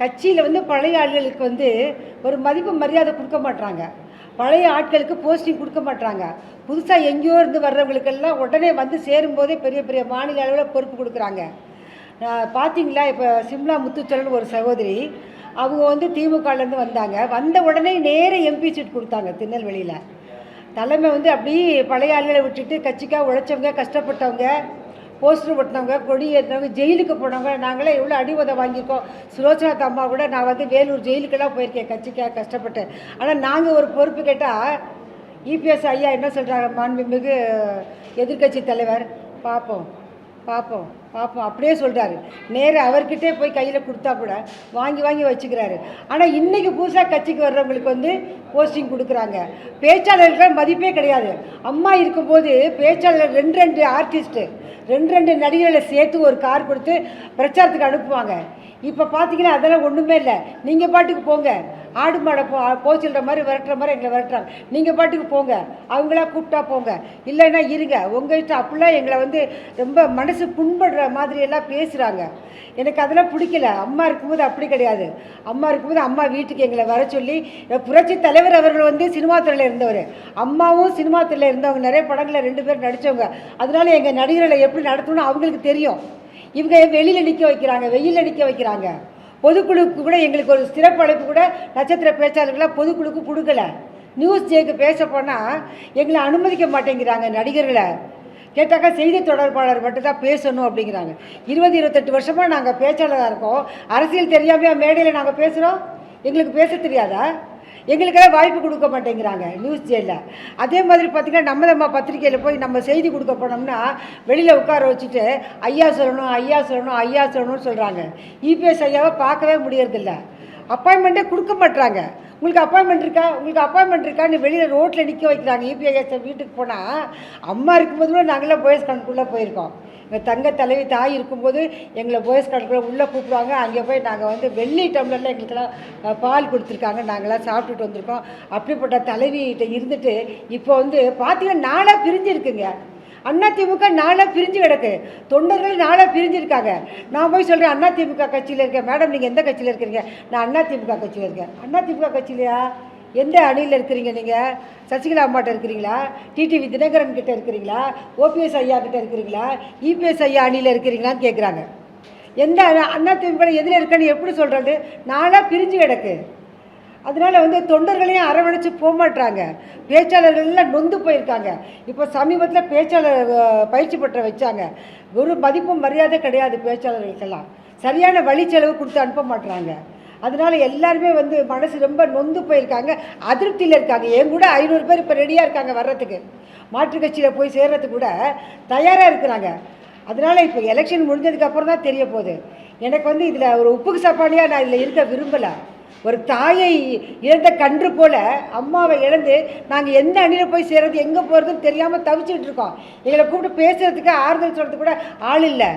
கட்சியில் வந்து பழைய ஆட்களுக்கு வந்து ஒரு மதிப்பு மரியாதை கொடுக்க மாட்டுறாங்க பழைய ஆட்களுக்கு போஸ்டிங் கொடுக்க மாட்டுறாங்க புதுசாக எங்கேயோ இருந்து வர்றவங்களுக்கெல்லாம் உடனே வந்து சேரும்போதே பெரிய பெரிய மாநில அளவில் பொறுப்பு கொடுக்குறாங்க. பார்த்தீங்களா இப்போ சிம்லா முத்துச்சலன் ஒரு சகோதரி அவங்க வந்து திமுகலேருந்து வந்தாங்க. வந்த உடனே நேர எம்பி சீட் கொடுத்தாங்க திருநெல்வேலியில். தலைமை வந்து அப்படியே பழைய ஆளுகளை விட்டுட்டு கட்சிக்காக உழைச்சவங்க கஷ்டப்பட்டவங்க போஸ்டர் ஒட்டினவங்க கொடி ஏற்றினவங்க ஜெயிலுக்கு போனவங்க நாங்களே எவ்வளோ அடி உதை வாங்கியிருக்கோம். சுலோச்சனா அம்மா கூட நான் வந்து வேலூர் ஜெயிலுக்கெல்லாம் போயிருக்கேன் கட்சிக்காக கஷ்டப்பட்டு. ஆனால் நாங்கள் ஒரு பொறுப்பு கேட்டால் இபிஎஸ் ஐயா என்ன சொல்கிறாங்க மாண்புமிகு எதிர்க்கட்சி தலைவர்? பார்ப்போம் பார்ப்போம் பார்ப்போம் அப்படியே சொல்கிறாரு நேராக அவர்கிட்டே போய் கையில் கொடுத்தா கூட வாங்கி வாங்கி வச்சுக்கிறாரு. ஆனால் இன்றைக்கி புதுசாக கட்சிக்கு வர்றவங்களுக்கு வந்து போஸ்டிங் கொடுக்குறாங்க. பேச்சாளர்கள் மதிப்பே கிடையாது. அம்மா இருக்கும்போது பேச்சாளர் ரெண்டு ரெண்டு ஆர்டிஸ்ட்டு ரெண்டு ரெண்டு நடிகர்களை சேர்த்து ஒரு கார் கொடுத்து பிரச்சாரத்துக்கு அனுப்புவாங்க. இப்போ பார்த்தீங்கன்னா அதெல்லாம் ஒன்றுமே இல்லை. நீங்கள் பாட்டுக்கு போங்க. ஆடு மாடை போ போச்சுன்ற மாதிரி விரட்டுற மாதிரி எங்களை விரட்டுறாங்க. நீங்கள் பாட்டுக்கு போங்க. அவங்களா கூப்பிட்டா போங்க. இல்லைன்னா இருங்க. உங்கள் இஷ்டம். அப்படிலாம் எங்களை வந்து ரொம்ப மனசு புண்படுற மாதிரி எல்லாம் பேசுகிறாங்க எனக்கு அதெல்லாம் பிடிக்கல. அம்மா இருக்கும்போது அப்படி கிடையாது. அம்மா இருக்கும்போது அம்மா வீட்டுக்கு எங்களை வர சொல்லி புரட்சி தலைவர் அவர்கள் வந்து சினிமா துறையில் இருந்தவர். அம்மாவும் சினிமா துறையில் இருந்தவங்க. நிறைய படங்களில் ரெண்டு பேரும் நடித்தவங்க அதனால எங்கள் நடிகர்களை எப்படி நடத்தணும்னு அவங்களுக்கு தெரியும். இவங்க வெளியில் நிற்க வைக்கிறாங்க. வெயிலில் நிற்க வைக்கிறாங்க. பொதுக்குழுக்கு கூட எங்களுக்கு ஒரு சிறப்பு அழைப்பு கூட நட்சத்திர பேச்சாளர்களாக பொதுக்குழுக்கு கொடுக்கல. நியூஸ் ஜேக்கு பேச போனால் எங்களை அனுமதிக்க மாட்டேங்கிறாங்க நடிகர்களை. கேட்டாக்கா செய்தி தொடர்பாளர் மட்டும்தான் பேசணும் அப்படிங்கிறாங்க. இருபது இருபத்தெட்டு வருஷமாக நாங்கள் பேச்சாளராக இருக்கோம். அரசியல் தெரியாமையா மேடையில் நாங்கள் பேசுகிறோம் எங்களுக்கு பேச தெரியாதா? எங்களுக்கெல்லாம் வாய்ப்பு கொடுக்க மாட்டேங்கிறாங்க நியூஸ் ஜேல அதே மாதிரி பார்த்திங்கன்னா நம்ம நம்ம பத்திரிக்கையில் போய் நம்ம செய்தி கொடுக்க போனோம்னா வெளியில் உட்கார வச்சுட்டு ஐயா சொல்லணும் ஐயா சொல்லணும் ஐயா சொல்லணும்னு சொல்கிறாங்க இபிஎஸ் ஐயாவை பார்க்கவே முடியறதில்ல. அப்பாயின்மெண்ட்டே கொடுக்க மாட்றாங்க. உங்களுக்கு அப்பாயின்மெண்ட் இருக்கா? உங்களுக்கு அப்பாயின்மெண்ட் இருக்கான்னு வெளியில் ரோட்டில் நிற்க வைக்கிறாங்க இபிஐஎஸ் வீட்டுக்கு போனால் அம்மா இருக்கும்போது கூட நாங்களாம் போயஸ் கணக்குள்ளே போயிருக்கோம். எங்கள் தங்க தலைவி தாய் இருக்கும்போது எங்களை பாய்ஸ் கணக்குள்ள உள்ளே கூப்பிடுவாங்க. அங்கே போய் நாங்கள் வந்து வெள்ளி டம்ளரில் எங்களுக்கெல்லாம் பால் கொடுத்துருக்காங்க. நாங்களாம் சாப்பிட்டுட்டு வந்திருக்கோம். அப்படிப்பட்ட தலைவிகிட்ட இருந்துட்டு இப்போ வந்து பார்த்தீங்கன்னா நாளாக பிரிஞ்சிருக்குங்க அண்ணா திமுக நாளாக பிரிஞ்சு கிடக்கு. தொண்டர்கள் நாளாக பிரிஞ்சிருக்காங்க நான் போய் சொல்கிறேன் அண்ணா திமுக கட்சியில் இருக்கேன். மேடம் நீங்கள் எந்த கட்சியில் இருக்கிறீங்க? நான் அண்ணா திமுக கட்சியில் இருக்கேன். அண்ணா திமுக கட்சியிலையா? எந்த அணியில் இருக்கிறீங்க நீங்கள் சசிகலா அம்மாட்ட இருக்கிறீங்களா? டிடிவி தினகரன் கிட்ட இருக்கிறீங்களா? ஓபிஎஸ் ஐயா கிட்ட இருக்கிறீங்களா? இபிஎஸ் ஐயா அணியில் இருக்கிறீங்களான்னு கேட்குறாங்க எந்த அண்ணா- அண்ணா திமுக எதில் இருக்கேன்னு எப்படி சொல்கிறது நானாக பிரிஞ்சு கிடக்கு. அதனால வந்து தொண்டர்களையும் அரவணைச்சு போக மாட்றாங்க பேச்சாளர்கள் எல்லாம் நொந்து போயிருக்காங்க. இப்போ சமீபத்தில் பேச்சாளர் பயிற்சி பெற்ற வச்சாங்க. ஒரு மதிப்பும் மரியாதை கிடையாது பேச்சாளர்களுக்கெல்லாம். சரியான வழி செலவு கொடுத்து அனுப்ப மாட்டுறாங்க அதனால எல்லாருமே வந்து மனசு ரொம்ப நொந்து போயிருக்காங்க அதிருப்தியில் இருக்காங்க. என் கூட ஐநூறு பேர் இப்போ ரெடியாக இருக்காங்க வர்றதுக்கு. மாற்றுக் கட்சியில் போய் சேர்றதுக்கு கூட தயாராக இருக்கிறாங்க. அதனால் இப்போ எலெக்ஷன் முடிஞ்சதுக்கப்புறம் தான் தெரிய போகுது. எனக்கு வந்து இதில் ஒரு உப்புக்கு சப்பானியாக நான் இதில் இருக்க விரும்பலை. ஒரு தாயை இழந்த கன்று போல அம்மாவை இழந்து நாங்கள் எந்த அணியில் போய் சேர்றது எங்கே போகிறதுன்னு தெரியாமல் தவிச்சிட்டு இருக்கோம். எங்களை கூப்பிட்டு பேசுகிறதுக்கு ஆறுதல் சொல்கிறதுக்கு கூட ஆள் இல்லை.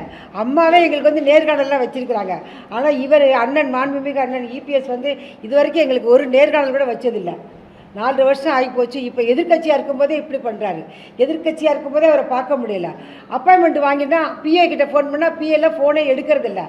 அம்மாவே எங்களுக்கு வந்து நேர்காணல்லாம் வச்சுருக்குறாங்க. ஆனால் இவர் அண்ணன் மாண்புமிகு அண்ணன் இபிஎஸ் வந்து இது வரைக்கும் எங்களுக்கு ஒரு நேர்காணல் கூட வச்சதில்லை. நாலு வருஷம் ஆகி போச்சு இப்போ எதிர்க்கட்சியாக இருக்கும்போதே இப்படி பண்ணுறாரு எதிர்க்கட்சியாக இருக்கும்போதே அவரை பார்க்க முடியல. அப்பாயின்மெண்ட் வாங்கினா பிஏ கிட்ட ஃபோன் பண்ணால் பிஏல ஃபோனே எடுக்கிறதில்ல.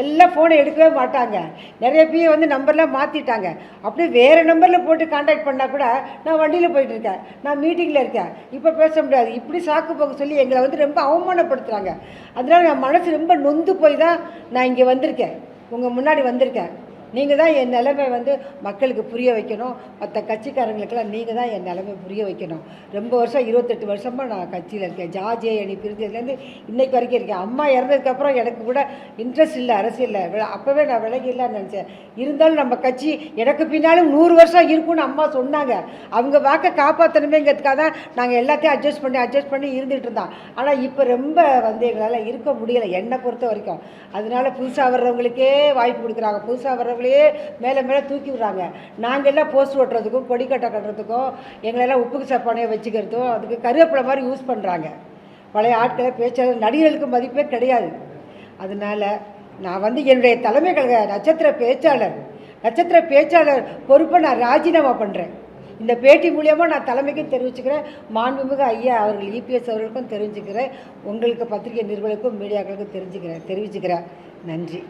எல்லாம் ஃபோனை எடுக்கவே மாட்டாங்க. நிறைய பிஏ வந்து நம்பர்லாம் மாற்றிட்டாங்க அப்படியே வேறு நம்பரில் போட்டு காண்டாக்ட் பண்ணால் கூட நான் வண்டியில் போயிட்டுருக்கேன் நான் மீட்டிங்கில் இருக்கேன். இப்போ பேச முடியாது. இப்படி சாக்கு போக சொல்லி எங்களை வந்து ரொம்ப அவமானப்படுத்துகிறாங்க அதனால் என் மனசு ரொம்ப நொந்து போய் தான் நான் இங்கே வந்திருக்கேன். உங்கள் முன்னாடி வந்திருக்கேன். நீங்கள் தான் என் நிலைமை வந்து மக்களுக்கு புரிய வைக்கணும். மற்ற கட்சிக்காரங்களுக்கெல்லாம் நீங்கள் தான் என் நிலைமை புரிய வைக்கணும். ரொம்ப வருஷம் இருபத்தெட்டு வருஷமாக நான் கட்சியில் இருக்கேன். ஜார்ஜே அணி பிரிஞ்சதுலேருந்து இன்றைக்கு வரைக்கும் இருக்கேன். அம்மா இறந்ததுக்கப்புறம் எனக்கு கூட இன்ட்ரெஸ்ட் இல்லை அரசியலில். அப்போவே நான் விலகிடலான்னு நினச்சேன். இருந்தாலும் நம்ம கட்சி எனக்கு பின்னாலும் நூறு வருஷம் இருக்கும்னு அம்மா சொன்னாங்க. அவங்க வாக்கை காப்பாற்றணுமேங்கிறதுக்காக தான் நாங்கள் எல்லாத்தையும் அட்ஜஸ்ட் பண்ணி அட்ஜஸ்ட் பண்ணி இருந்துகிட்டு இருந்தோம். ஆனால் இப்போ ரொம்ப வந்து எங்களால் இருக்க முடியலை என்னை பொறுத்த வரைக்கும். அதனால புதுசாக வர்றவங்களுக்கே வாய்ப்பு கொடுக்குறாங்க. புதுசாக வர்றவங்களையே மேலே மேலே தூக்கி விடுறாங்க. நாங்கள் எல்லாம் போஸ்ட் ஓட்டுறதுக்கும் கொடி கட்டை கட்டுறதுக்கும் எங்களெல்லாம் உப்புக்கு சப்பானையை வச்சுக்கிறதும் அதுக்கு கருவேப்பிலை மாதிரி யூஸ் பண்ணுறாங்க பழைய ஆட்களை பேச்சாளர் நடிகர்களுக்கு மதிப்பே கிடையாது. அதனால நான் வந்து என்னுடைய தலைமை கழக நட்சத்திர பேச்சாளர் நட்சத்திர பேச்சாளர் பொறுப்பை நான் ராஜினாமா பண்ணுறேன் இந்த பேட்டி மூலியமாக நான் தலைமைக்கும் தெரிவிச்சுக்கிறேன். மாண்புமிகு ஐயா அவர்கள் இபிஎஸ் அவர்களுக்கும் தெரிஞ்சுக்கிறேன் உங்களுக்கு பத்திரிகை நிறுவனங்களுக்கும் மீடியாக்களுக்கும் தெரிஞ்சுக்கிறேன் தெரிவிச்சுக்கிறேன். நன்றி.